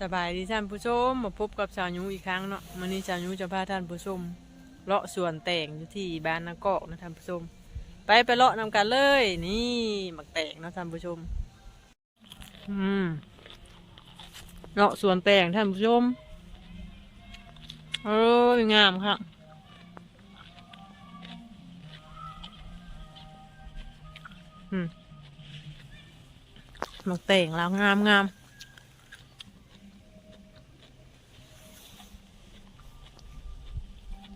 สบายดีท่านผู้ชมมาพบกับสาวยูอีกครั้งเนาะวันนี้สาวยูจะพาท่านผู้ชมเลาะสวนแต่งอยู่ที่บ้านนาเกอกนะท่านผู้ชม ไปไปเลาะนำกันเลย นี่หมักแต่งเนาะท่านผู้ชม อืมเลาะสวนแต่งท่านผู้ชมเอองามค่ะอืมหมักแต่งแล้วงามงาม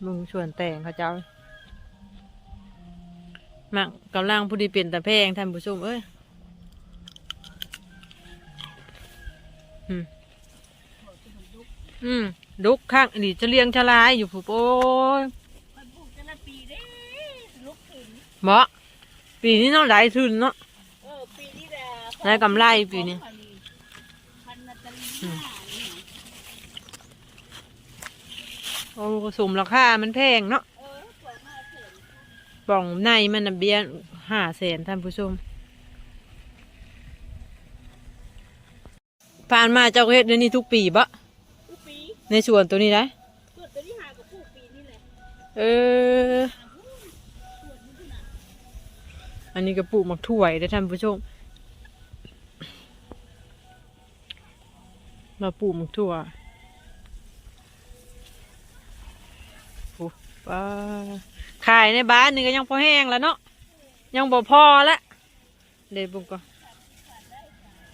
มึงชวนแต่งเขาเจ้ามักกำลังผู้ดีเป็นแต่แพงท่านผู้ชมเอ้ยอืมอืมดุกข้างอดีจะเลี้ยงชะลายอยู่ผู้โอ้ยมันปลูกแต่ละปีเด้ลุกขึ้นเหมาะปีนี้เนาะหลายทุนเนาะเออปีนี้แหละได้กำไรปีนี้พันนาตาลีห้านี่ โอ้สมราคา มันแพงเนาะเออปล่อยมาเถอะป่องในมันน่ะเบี้ยห้าแสนท่านผู้ชม ผ่านมาเจ้าก็เฮ็ดเดี๋ยวนี้ทุกปีบะทุกปีในสวนตัวนี้ได้ส่วนตัวที่หากับปลูกปีนี่แหละ เออ อันนี้ก็ปลูกหมักถั่วยได้อท่านผู้ชมมาปลูกหมักถั่วโขายในบ้านนี่ก็ยังพอแห้งแล้วเนาะยังบ่พอละเด็ดบุกก็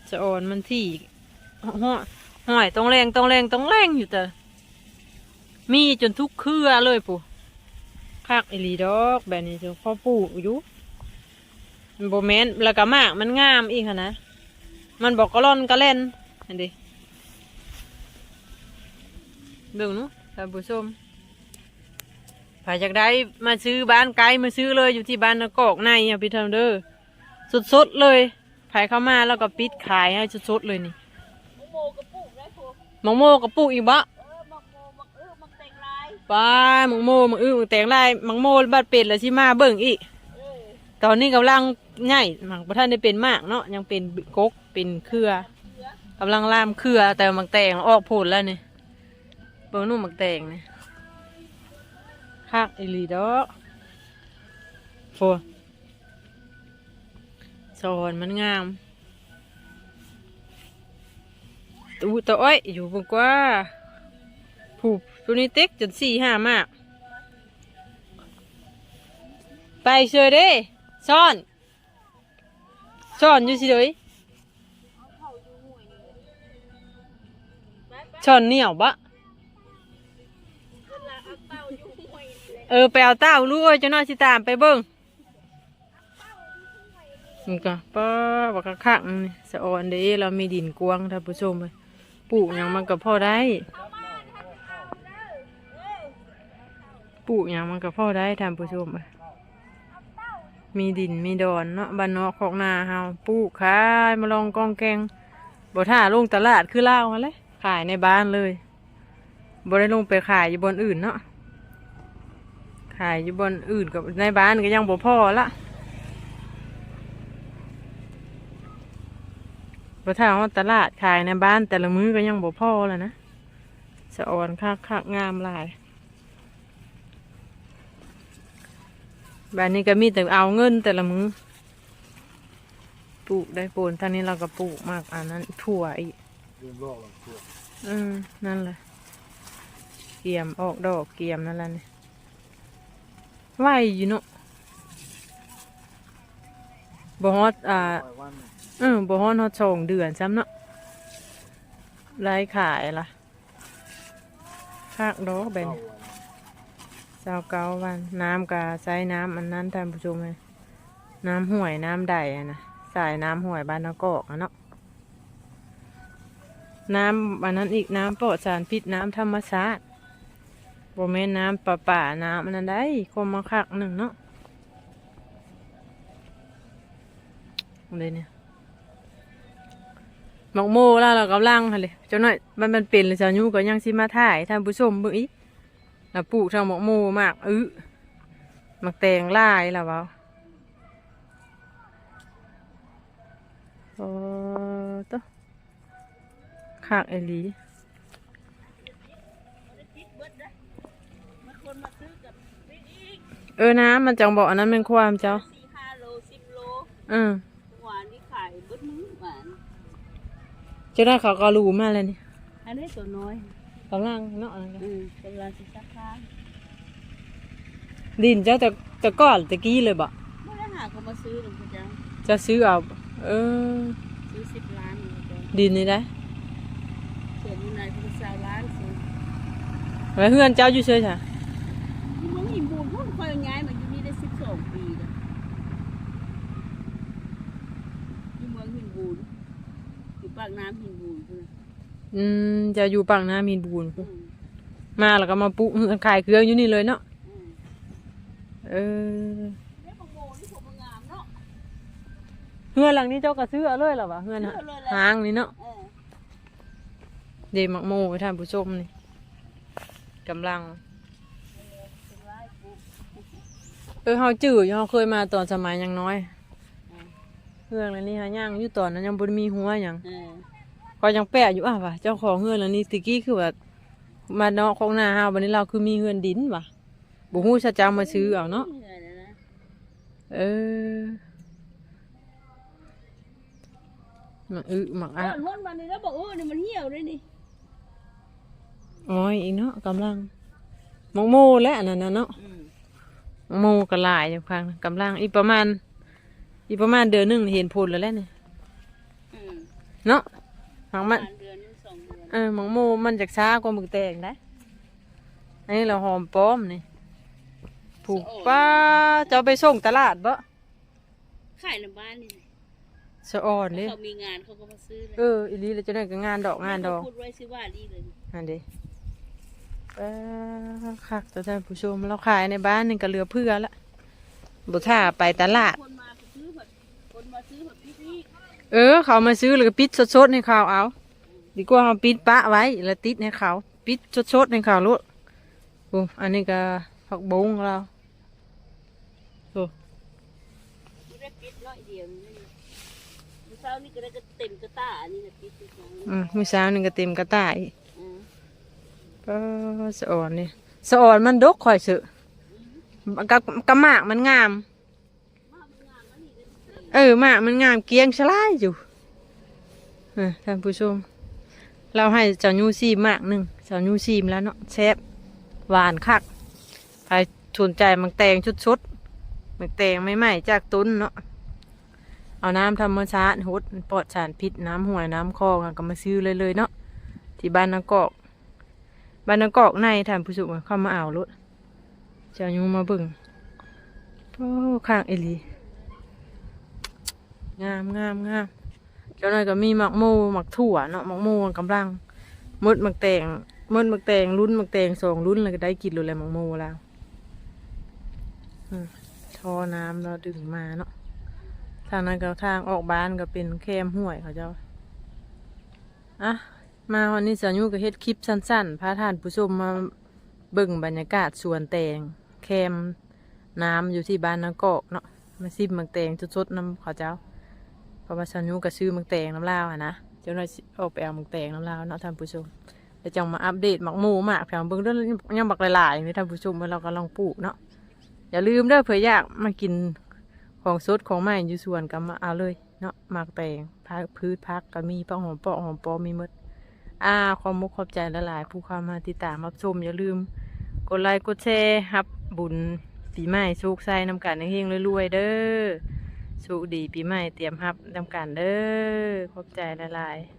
จะอ่อนมันที่ห้อยห้อยต้องแรงต้องแรงต้องแรงอยู่แต่มีจนทุกเครือเลยปู่คักอีหลีดอกแบบนี้จะพ่อปลูกอยู่มันโบแมนแล้วก็มากมันงามอีกค่ะนะ มันบอกก็ร่อนก็เล่นอันดิเบิ่งหนูท่านผู้ชม ผายจากได้มาซื้อบ้านไกลมาซื้อเลยอยู่ที่บ้านนกอกในอะพี่ทำเด้อสดๆเลยผายเข้ามาแล้วก็ปิดขายให้สดๆเลยนี่มะโมกับปลูกได้พวกมังโมกับปลูกอีกบะเออมักโมมักเออมักแต่งลายป้ามังโมมังอื้อมังแตงไร่มังโมบัดเป็ดแล้วสิมาเบิ่งอีกเออตอนนี้กำลังใหญ่หมักประท่านได้เป็นมากเนาะยังเป็นกกเป็นเครือกำลังล่ามเครือแต่หมักแตงออกผลแล้วนี่เบิ่งนู่นหมักแตงนี่ คักอีหลีดอกโฟสอนมันงามตูตะอ้อยอยู่บนกว่าผูกตัวนี้เต็กจนสี่ห้ามาก ไปเชื่อเด้ซ่อนซ่อนอยู่สิเลยซ่อนเหนียวบะ เออไปเอาเต้าลูกเอ้ยเจ้าน้อยสิตามไปเบิ่งมันก็ป้าบักคักๆนี่สะออนเด้เรามีดินกวางท่านผู้ชมเลยปลูกยังมันก็พอได้ปลูกยังมันก็พอได้ท่านผู้ชมเลยมีดินมีดอนเนาะบ้านนอกของนาเฮาปลูกขายมาลองกองแกงบ่ท่าลงตลาดคือเลาวหั่นแหละขายในบ้านเลยบ่ได้ลงไปขายอยู่บนอื่นเนาะ ขายอยู่บนอื่นกับในบ้านก็ยังบ่พอละพอถ้าว่าตลาดขายในบ้านแต่ละมื้อก็ยังบ่พอแล้วนะสะออนคักคักงามหลายบ้านนี้ก็มีแต่เอาเงินแต่ละมื้อปลูกได้โปนทางนี้เราก็ปลูกมากอันนั้นถั่วอีกลืมโลกหลังตัวอืมนั่นแหละเกียมออกดอกเกียมนั่นแหละนี่ ไหวอยู่เนาะบ่ฮอดอ่าปล่อยวันเออบ่ฮอดฮอดสองเดือนซ้ำเนาะไล่ขายล่ะคากดอกแบนเก้าวันเจ้าเก้าวัน น้ำกาใช้น้ำอันนั้นท่านผู้ชมเลยน้ำห่วยน้ำใดอะนะสายน้ำห่วยบ้านนกอกอะเนาะน้ำอันนั้นอีกน้ำปลอดสารพิษน้ำธรรมชาติ บ่แม่น้ำประป่าน้ำอันนั้นได้คมมาคักหนึ่งเนาะเลยเนี่ยหมอกโมแล้วเรากำลังหั่นเลยเจ้าหน่อยมันมันเป็นเลยเจ้ายูก็ยังสิมาถ่ายท่านผู้ชมเบิ่งอีกแล้วปลูกทางหมอกโมมากอื้อมักแตงลายแล้วเปล่าโอ้ตัวขากไอลี ปิดเบิดนะบางคนมาซื้อกับปิดอีก เออนะมันจังบอกอันนั้นเป็นความเจ้าสี่ห้าโลสิบโลอืมหวานที่ขายเบิดมื้อหวานจะได้เขาก็รู้มาเลยนี่อันนี้ตัวน้อยกำลังเนาะอันนั้นก็อืมกำลังสิซักผ้าดินเจ้าแต่แต่ก่อนตะกี้เลยบ่ไม่ได้หาเขามาซื้อหรอกคุณจ๊ะจะซื้อเอาเออซื้อสิบล้านนี่จ้ะดินนี่ได้เขียนอยู่ในพุทธศาสล้านซื้อแล้วเฮือนเจ้าอยู่เฉยจ้ะ ที่เมืองหินบูนพุ่นคอยย้ายมาอยู่นี่ได้สิบสองปีแล้วที่เมืองหินบูนอยู่ ปากน้ำหินบูนพุ่นน่ะอืมจะอยู่ปังน้ามีนบูน อืมมาแล้วก็มาปุ๊ขายเครื่องอยู่นี่เลยเนาะอืมเออได้บักโมนี่ผมงามเนาะ เฮือนหลังนี้เจ้าก็ซื้อเอาเลยเหรอวะเฮือนซื้อเอาเลยแหละ หางนี่เนาะเออเดมักโมไว้ท่านผู้ชมนี่กำลัง เป็นไรปุ๊บเออเฮาจื้ออยู่เฮาเคยมาตอนสมัยยังน้อย เฮือนอันนี้หาย่างอยู่ตอนนั้นยังบ่ได้มีหัวหยังเออก็ยังแปลกอยู่อะว่ะเจ้าของเฮือนอันนี้ตะกี้คือว่ามาเนาะของหน้าเฮาบัดนี้เราคือมีเฮือนดินว่ะบ่ฮู้ซะจังมาซื้อเอาเนาะหนื่อยแล้วนะเออหมักอึหมักเออะอม้วนมานี่แล้วบอกเออนี่มันเหี่ยวเลยนี่อ้อยอีกเนาะกำลังหมักโมและอันนั้นน่ะเนาะอืมหมักโมก็หลายอยู่พังกำลังอีกประมาณ อีกประมาณเดือนหนึงนี่เห็นผลแล้วแหละนี่อืมเนาะหมักปมันระมาณเดือนหนึงสองเดือนเออหมักโมมันจากช้ากว่าหมึกแตงได้อันนี้เราหอมป้อมนี่ผูกป้าจะเอาไปส่งตลาดบ่ขายในบ้านนี่สะอ่อนเลยเขามีงานเขาก็มาซื้อเลยเอออีหลีเราจะได้กับงานดอกงานดอก พูดไว้สิว่าดีเลยอันเดีเออคักตัวท่านผู้ชมเราขายในบ้านนี่ก็เหลือเพื่อละบุท่าไปตลาด คนมาซื้อแบบคน มาซื้อแบบพี่พี่เออ เขามาซื้อแล้วก็ปิดสดๆให้เขาเอา ดีกว่าเขาปิดปะไว้แล้วติดให้เขาปิดสดๆให้เขาลูกโอ้อันนี้ก็ผักบงเราโอ้ไม่ได้ปิดน้อยเดียวนี่เมื่อเช้านี่ก็ได้ก็เต็มกระต้าอันนี้นะปิดไปสองอืมมื้อเช้านี่ก็เต็มกระต่ายอืมก็สะอ่อนนี่สะอ่อนมันดกข่อยเสือกับกับหมากมันงาม เออหมากมันงามเกียงชลายอยู่ท่านผู้ชม เราให้เจ้ายูซีมากหนึ่งเจ้ายูซีมแล้วเนาะแซ่บหวานคักใครสนใจมักแตงชุดๆมักแตงไม่ไหม้จากตุ้นเนาะเอาน้ำธรรมชาติฮดปลอดสารพิษน้ำห่วยน้ำคลองก็มาซื้อเลยเลยๆเนาะที่บ้านนากอกบ้านนากอกในท่านผู้ชมเข้ามาเอารถเจ้ายูมาบิ่งโอ้ข้างเอลี งามงามงามเจ้าหน่อยก็มีหมักโมหมักถั่วเนาะหมักโมกำลังมดหมักแตงมดหมักแตงรุ่นหมักแตงสองรุ่นเลยก็ได้กินเลยหละหมักโมแล้วอืมท่อน้ำเราดึงมาเนาะทางนั้นก็ทางออกบ้านก็เป็นแคมห้วยเขาเจ้าอะมาวันนี้สายุก็เฮ็ดคลิปสั้นๆพาท่านผู้ชมมาเบิ่งบรรยากาศสวนแตงแคมน้ำอยู่ที่บ้านนากอกเนาะมาซิมมังแตงสดๆน้ำเขาเจ้า เพราะว่าชันยูก็ซื้อมังแตงน้ำลาวอะนะเจ้าหน่อยสิออกไปเอามังแตงน้ำลาวเนาะท่านผู้ชมแล้วจังมาอัปเดตหมักหมูหมากแผงเบิ่งเรื่องยังบักหลายๆนี่ท่านผู้ชมว่าเรากำลังปลูกเนาะอย่าลืมเด้อเผื่ออยากมากินของสดของใหม่อยู่สวนก็มาเอาเลยเนาะหมากแตงพักพืชพักก็มีปังหอมปาะหอมปอมีมดอ่าความมุกขอบใจละลายๆผู้เข้ามาติดตามรับชมอย่าลืมกดไลค์กดแชร์ฮับ บุญปีใหม่โชคใส่นำกันเฮงๆรวยๆเด้อ สุขดีปีใหม่เตรียมฮับนำกันเด้อขอบใจละลายๆ